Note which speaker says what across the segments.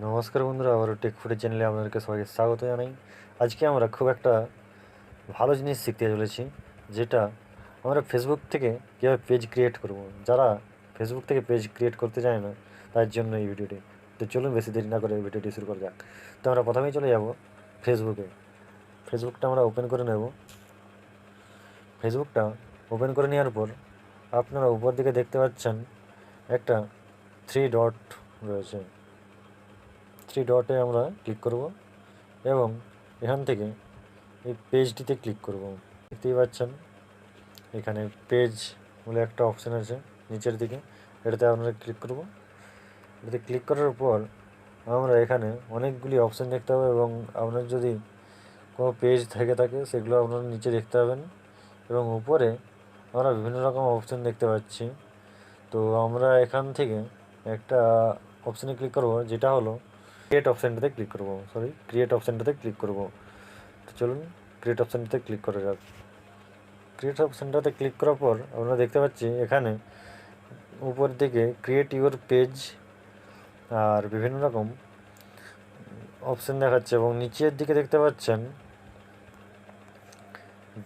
Speaker 1: নমস্কার বন্ধুরা, আবারও টেক ফুটের চ্যানেলে আপনাদেরকে সবাইকে স্বাগত জানাই। আজকে আমরা খুব একটা ভালো জিনিস শিখতে চলেছি, যেটা আমরা ফেসবুক থেকে কীভাবে পেজ ক্রিয়েট করব। যারা ফেসবুক থেকে পেজ ক্রিয়েট করতে চায় না, তার জন্য এই ভিডিওটি। তো চলুন বেশি দেরি না করে এই ভিডিওটি শুরু করা যাক। তো আমরা প্রথমেই চলে যাব ফেসবুকে ফেসবুকটা আমরা ওপেন করে নেব। ফেসবুকটা ওপেন করে নেওয়ার পর আপনারা উপর দিকে দেখতে পাচ্ছেন একটা থ্রি ডট রয়েছে। থ্রি ডটে আমরা ক্লিক করব এবং এখান থেকে এই পেজটিতে ক্লিক করব। দেখতেই পাচ্ছেন, এখানে পেজ বলে একটা অপশান আছে নিচের দিকে, এটাতে আপনারা ক্লিক করব। এটাতে ক্লিক করার পর আমরা এখানে অনেকগুলি অপশান দেখতে পাবো এবং আপনার যদি কোনো পেজ থেকে থাকে সেগুলো আপনারা নিচে দেখতে পাবেন এবং উপরে আমরা বিভিন্ন রকম অপশান দেখতে পাচ্ছি। তো আমরা এখান থেকে একটা অপশানে ক্লিক করব, যেটা হলো ক্রিয়েট অপশানটাতে ক্লিক করব সরি ক্রিয়েট অপশানটাতে ক্লিক করব। তো চলুন ক্রিয়েট অপশানটাতে ক্লিক করা যাক। ক্রিয়েট অপশানটাতে ক্লিক করার পর আমরা দেখতে পাচ্ছি এখানে উপর দিকে ক্রিয়েট ইউর পেজ আর বিভিন্ন রকম অপশান দেখাচ্ছে এবং নিচের দিকে দেখতে পাচ্ছেন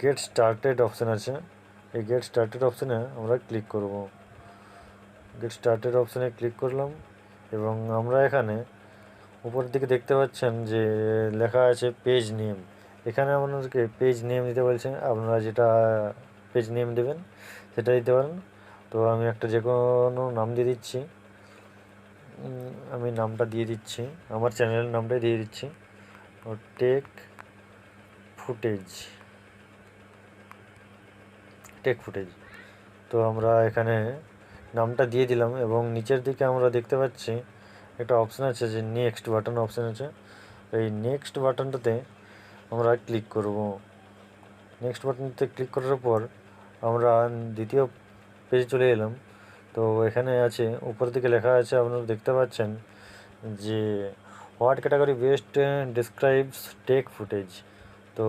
Speaker 1: গেট স্টার্টেড অপশান আছে। এই গেট স্টার্টেড অপশানে আমরা ক্লিক করব। গেট স্টার্টেড অপশানে ক্লিক করলাম এবং আমরা এখানে উপরের দিকে দেখতে পাচ্ছেন যে লেখা আছে পেজ নেম এখানে আপনাদেরকে পেজ নেম দিতে বলছেন, আপনারা যেটা পেজ নেম দেবেন, সেটা দিতে পারেন। তো আমি একটা যে কোনো নাম দিয়ে দিচ্ছি। আমি নামটা দিয়ে দিচ্ছি, আমার চ্যানেলের নামটাই দিয়ে দিচ্ছি। ও টেক ফুটেজ টেক ফুটেজ তো আমরা এখানে নামটা দিয়ে দিলাম এবং নিচের দিকে আমরা দেখতে পাচ্ছি একটা অপশান আছে যে নেক্সট বাটন অপশান আছে। এই নেক্সট বাটনটাতে আমরা ক্লিক করব। নেক্সট বাটনটাতে ক্লিক করার পর আমরা দ্বিতীয় পেজে চলে এলাম। তো এখানে আছে উপর দিকে লেখা আছে, আপনারা দেখতে পাচ্ছেন যে what category best describes tech footage তো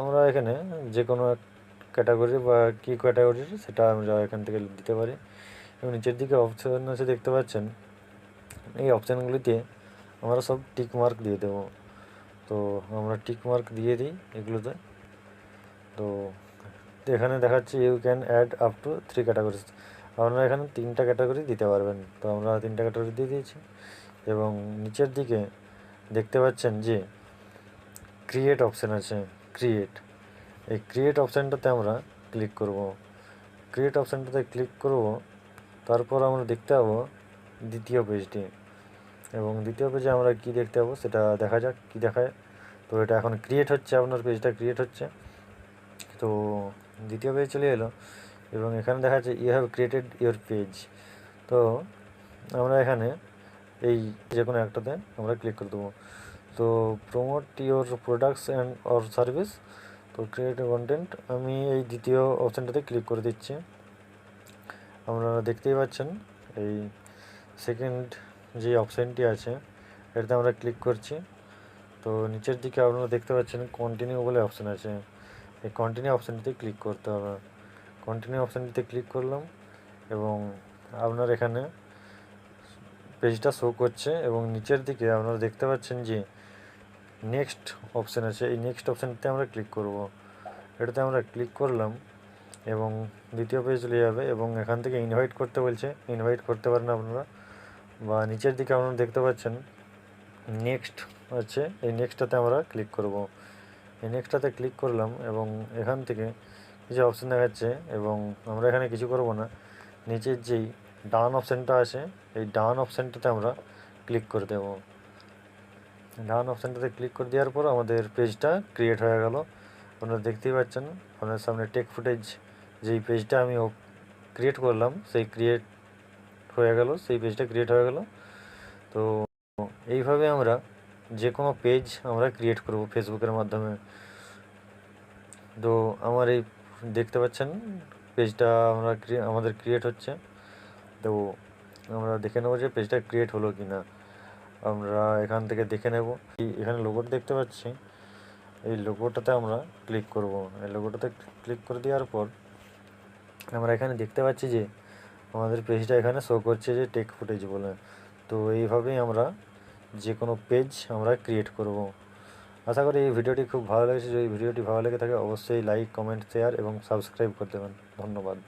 Speaker 1: আমরা এখানে যে কোনো ক্যাটাগরি বা কী ক্যাটাগরির সেটা আমরা এখান থেকে দিতে পারি। এবং নিচের দিকে অপশান আছে দেখতে পাচ্ছেন। এই অপশানগুলিতে আমরা সব টিক মার্ক দিয়ে দেবো। তো আমরা টিক মার্ক দিয়ে দিই এগুলোতে। তো এখানে দেখাচ্ছে you can add up to three categories আপনারা এখানে তিনটা ক্যাটাগরি দিতে পারবেন। তো আমরা তিনটা ক্যাটাগরি দিয়ে দিয়েছি। এবং নিচের দিকে দেখতে পাচ্ছেন যে ক্রিয়েট অপশান আছে। ক্রিয়েট এই ক্রিয়েট অপশানটাতে আমরা ক্লিক করব। ক্রিয়েট অপশানটাতে ক্লিক করব। তারপর আমরা দেখতে পাবো দ্বিতীয় পেজটি। এবং দ্বিতীয় পেজে আমরা কি দেখতে পাবো সেটা দেখা যাক, কি দেখায়। তো এটা এখন ক্রিয়েট হচ্ছে, আপনার পেজটা ক্রিয়েট হচ্ছে। তো দ্বিতীয় পেজ চলে এলো এবং এখানে দেখা যাচ্ছে you have created your page তো আমরা এখানে এই যে কোনো একটাতে আমরা ক্লিক করে দেবো। তো promote your products and or service তো ক্রিয়েট কন্টেন্ট আমি এই দ্বিতীয় অপশানটাতে ক্লিক করে দিচ্ছি। আপনারা দেখতেই পাচ্ছেন, এই সেকেন্ড যে অপশানটি আছে, এটাতে আমরা ক্লিক করছি। তো নিচের দিকে আপনারা দেখতে পাচ্ছেন কন্টিনিউ বলে অপশান আছে। এই কন্টিনিউ অপশানটিতে ক্লিক করতে হবে। কন্টিনিউ অপশানটিতে ক্লিক করলাম এবং আপনার এখানে পেজটা শো করছে এবং নিচের দিকে আপনারা দেখতে পাচ্ছেন যে নেক্সট অপশান আছে। এই নেক্সট অপশানটিতে আমরা ক্লিক করব। এটাতে আমরা ক্লিক করলাম এবং দ্বিতীয় পেজ চলে যাবে এবং এখান থেকে ইনভাইট করতে বলছে। ইনভাইট করতে পারেন আপনারা। বা নিচের দিকে আপনারা দেখতে পাচ্ছেন নেক্সট আছে, এই নেক্সটটাতে আমরা ক্লিক করব। এই নেক্সটটাতে ক্লিক করলাম এবং এখান থেকে কিছু অপশান দেখাচ্ছে এবং আমরা এখানে কিছু করব না। নিচের যেই ডান অপশানটা আছে, এই ডান অপশানটাতে আমরা ক্লিক করে দেব। ডান অপশানটাতে ক্লিক করে দেওয়ার পর আমাদের পেজটা ক্রিয়েট হয়ে গেল। আপনারা দেখতেই পাচ্ছেন আপনার সামনে টেক ফুটেজ যেই পেজটা আমি ক্রিয়েট করলাম, সেই ক্রিয়েট হয়ে গেল, সেই পেজটা ক্রিয়েট হয়ে গেল। তো এইভাবে আমরা যে কোনো পেজ আমরা ক্রিয়েট করব ফেসবুকের মাধ্যমে। তো আমার এই দেখতে পাচ্ছেন পেজটা আমরা আমাদের ক্রিয়েট হচ্ছে। তো আমরা দেখে নেব যে পেজটা ক্রিয়েট হলো কি না আমরা এখান থেকে দেখে নেব। এখানে লোগোটা দেখতে পাচ্ছি। এই লোগোটাতে আমরা ক্লিক করব। এই লোগোটাতে ক্লিক করে দেওয়ার পর আমরা এখানে দেখতে পাচ্ছি যে আমাদের পেজটা এখানে শো করছে যে টেক ফুটেজ বলে। তো এইভাবেই আমরা যে কোনো পেজ আমরা ক্রিয়েট করব। আশা করি এই ভিডিওটি খুব ভালো লেগেছে। যদি ভিডিওটি ভালো লেগে থাকে, অবশ্যই লাইক কমেন্ট শেয়ার এবং সাবস্ক্রাইব করে দেবেন। ধন্যবাদ।